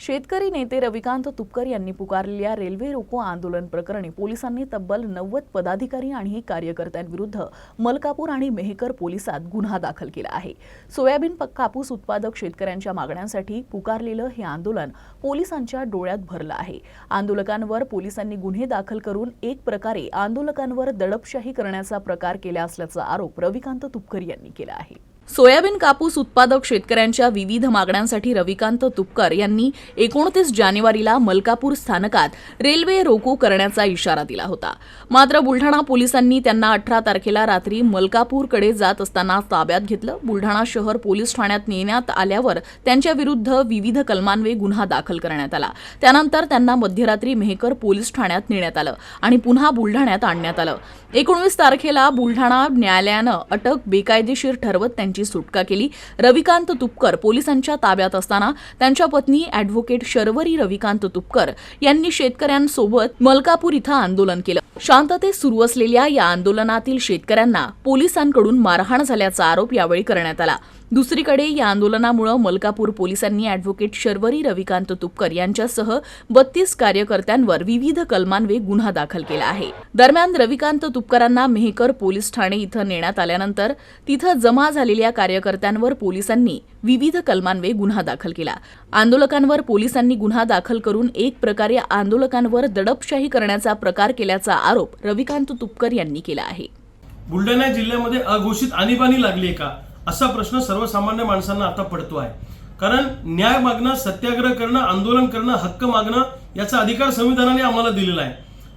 शेतकरी नेते रविकांत तुपकर यांनी पुकारलेल्या रेल्वे रोको आंदोलन प्रकरणी पोलिसांनी तब्बल नव्वद पदाधिकारी आणि कार्यकर्त्यांविरुद्ध मलकापूर आणि मेहकर पोलिसात गुन्हा दाखल केला आहे. सोयाबीन कापूस उत्पादक शेतकऱ्यांच्या मागण्यांसाठी पुकारलेलं हे आंदोलन पोलिसांच्या डोळ्यात भरलं आहे. आंदोलकांवर पोलिसांनी गुन्हे दाखल करून एक प्रकारे आंदोलकांवर दडपशाही करण्याचा प्रकार केला असल्याचा आरोप रविकांत तुपकर यांनी केला आहे. सोयाबीन कापूस उत्पादक शेतकऱ्यांच्या विविध मागण्यांसाठी रविकांत तुपकर यांनी एकोणतीस जानेवारीला मलकापूर स्थानकात रेल्वे रोको करण्याचा इशारा दिला होता. मात्र बुलढाणा पोलिसांनी त्यांना अठरा तारखेला रात्री मलकापूरकडे जात असताना ताब्यात घेतलं. बुलढाणा शहर पोलीस ठाण्यात नेण्यात आल्यावर त्यांच्या विरुद्ध विविध कलमान्वये गुन्हा दाखल करण्यात आला. त्यानंतर त्यांना मध्यरात्री मेहकर पोलीस ठाण्यात नेण्यात आलं आणि पुन्हा बुलढाण्यात आणण्यात आलं. एकोणवीस तारखेला बुलढाणा न्यायालयानं अटक बेकायदेशीर ठरवत त्यांची सुटका केली. रविकांत तुपकर पोलिसांच्या ताब्यात असताना त्यांच्या पत्नी अॅडव्होकेट शर्वरी रविकांत तुपकर यांनी शेतकऱ्यांसोबत मलकापूर इथं आंदोलन केलं. शांततेत सुरू असलेल्या या आंदोलनातील शेतकऱ्यांना पोलिसांकडून मारहाण झाल्याचा आरोप यावेळी करण्यात आला. दुसरीकडे या आंदोलनामुळे मलकापूर पोलिसांनी अॅडव्होकेट शर्वरी रविकांत तुपकर यांच्यासह बत्तीस कार्यकर्त्यांवर विविध कलमांवे गुन्हा दाखल केला आहे. दरम्यान रविकांत तुपकरांना मेहकर पोलीस ठाणे इथं नेण्यात आल्यानंतर तिथं जमा झालेल्या कार्यकर्त्यांवर पोलिसांनी विविध कलमांवे गुन्हा दाखल केला. आंदोलकांवर पोलिसांनी गुन्हा दाखल करून एक प्रकारे आंदोलकांवर दडपशाही करण्याचा प्रकार केल्याचा आरोप रविकांत तुपकर यांनी केला आहे. बुलढाणा जिल्ह्यामध्ये अघोषित आणीबाणी लागली आहे का? असा प्रश्न सर्वसामान्य माणसांना आता पडतो आहे. कारण न्याय मागणं सत्याग्रह करणं आंदोलन करणं हक्क मागणं याचा अधिकार संविधानाने आम्हाला दिलेला आहे.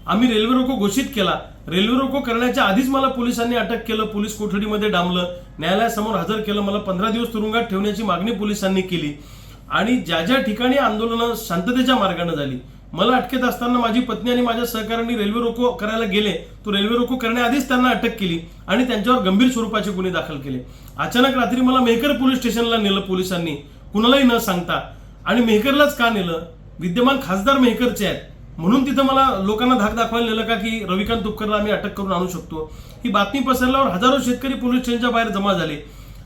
आम्ही रेल्वे रोको घोषित केला. रेल्वे रोको करण्याच्या आधीच मला पोलिसांनी अटक केलं पोलीस कोठडीमध्ये डांबलं. न्यायालयासमोर हजर केलं मला पंधरा दिवस तुरुंगात ठेवण्याची मागणी पोलिसांनी केली. आणि ज्या ज्या ठिकाणी आंदोलनं शांततेच्या मार्गाने झाली मला अटकेत असताना माझी पत्नी आणि माझ्या सहकाऱ्यांनी रेल्वे रोको करायला गेले. तो रेल्वे रोको करण्याआधीच त्यांना अटक केली आणि त्यांच्यावर गंभीर स्वरूपाचे गुन्हे दाखल केले. अचानक रात्री मला मेहकर पोलीस स्टेशनला नेलं पोलिसांनी. कुणालाही न सांगता. आणि मेहकरलाच का नेलं? विद्यमान खासदार मेहकरचे आहेत. म्हणून तिथं मला लोकांना धाक दाखवायला नेलं का की रविकांत तुपकरला आम्ही अटक करून आणू शकतो. ही बातमी पसरल्यावर हजारो शेतकरी पोलीस स्टेशनच्या बाहेर जमा झाले.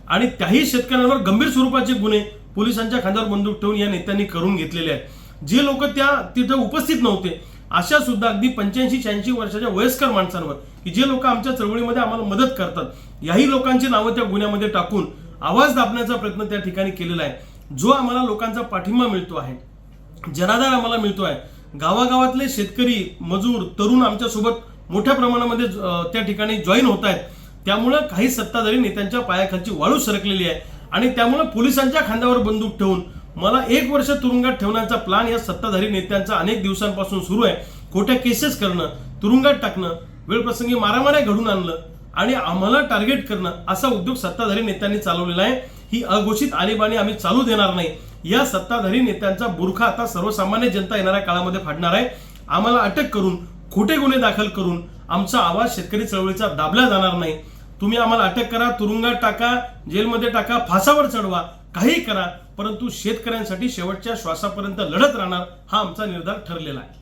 आणि त्याही शेतकऱ्यांवर गंभीर स्वरूपाचे गुन्हे पोलिसांच्या खांद्यावर बंदूक ठेवून या नेत्यांनी करून घेतलेले आहेत. जे लोक त्या तिथे उपस्थित नव्हते अशा सुद्धा अगदी पंच्याऐंशी शहाऐंशी वर्षाच्या वयस्कर माणसांवर की जे लोक आमच्या चळवळीमध्ये आम्हाला मदत करतात. याही लोकांची नावं त्या गुन्ह्यामध्ये टाकून आवाज दाबण्याचा प्रयत्न त्या ठिकाणी केलेला आहे. जो आम्हाला लोकांचा पाठिंबा मिळतो आहे जनाधार आम्हाला मिळतो आहे. गावागावातले शेतकरी मजूर तरुण आमच्यासोबत मोठ्या प्रमाणामध्ये त्या ठिकाणी जॉईन होत आहेत. त्यामुळं काही सत्ताधारी नेत्यांच्या पायाखालची वाळू सरकलेली आहे. आणि त्यामुळं पोलिसांच्या खांद्यावर बंदूक ठेवून मला एक वर्ष तुरुंगात ठेवण्याचा प्लान या सत्ताधारी नेत्यांचा अनेक दिवसांपासून सुरू आहे. खोट्या केसेस करणं तुरुंगात टाकणं वेळप्रसंगी मारामाऱ्या घडून आणलं आणि आम्हाला टार्गेट करणं असा उद्योग सत्ताधारी नेत्यांनी चालवलेला आहे. ही अघोषित आणीबाणी आम्ही चालू देणार नाही. या सत्ताधारी नेत्यांचा बुरखा आता सर्वसामान्य जनता येणाऱ्या काळामध्ये फाडणार आहे. आम्हाला अटक करून खोटे गुन्हे दाखल करून आमचा आवाज शेतकरी चळवळीचा दाबला जाणार नाही. तुम्ही आम्हाला अटक करा तुरुंगात टाका जेलमध्ये टाका फासावर चढवा. काही करा परंतु शेतकऱ्यांसाठी शेवटच्या श्वासापर्यंत लढत राहणार हा आमचा निर्धार ठरलेला आहे.